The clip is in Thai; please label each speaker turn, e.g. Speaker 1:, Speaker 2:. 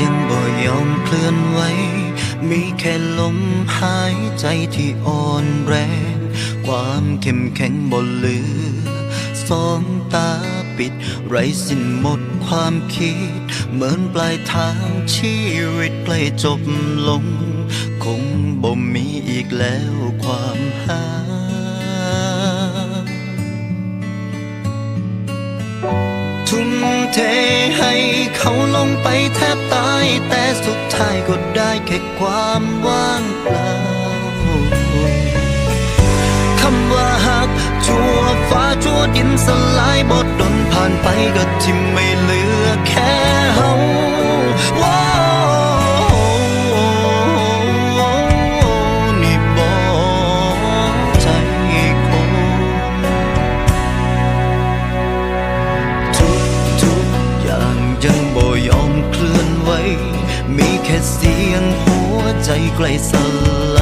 Speaker 1: ยังบ่ยอมเคลื่อนไหว มีแค่ลมหายใจที่อ่อนแรง ความเข้มแข็งบ่เหลือ สองตาปิด ไรสิ้นหมดความคิด เหมือนปลายทางชีวิตใกล้จบลง คงบ่มีอีกแล้วความหา เขาลงไปแทบตาย แต่สุดท้ายก็ได้แค่ความว่างเปล่าคำว่าหักชั่วฟ้าชั่วดินสลายบทดนผ่านไปก็ทิมไม่เหลือแค่เฮาว่า ใจใกล้สลาย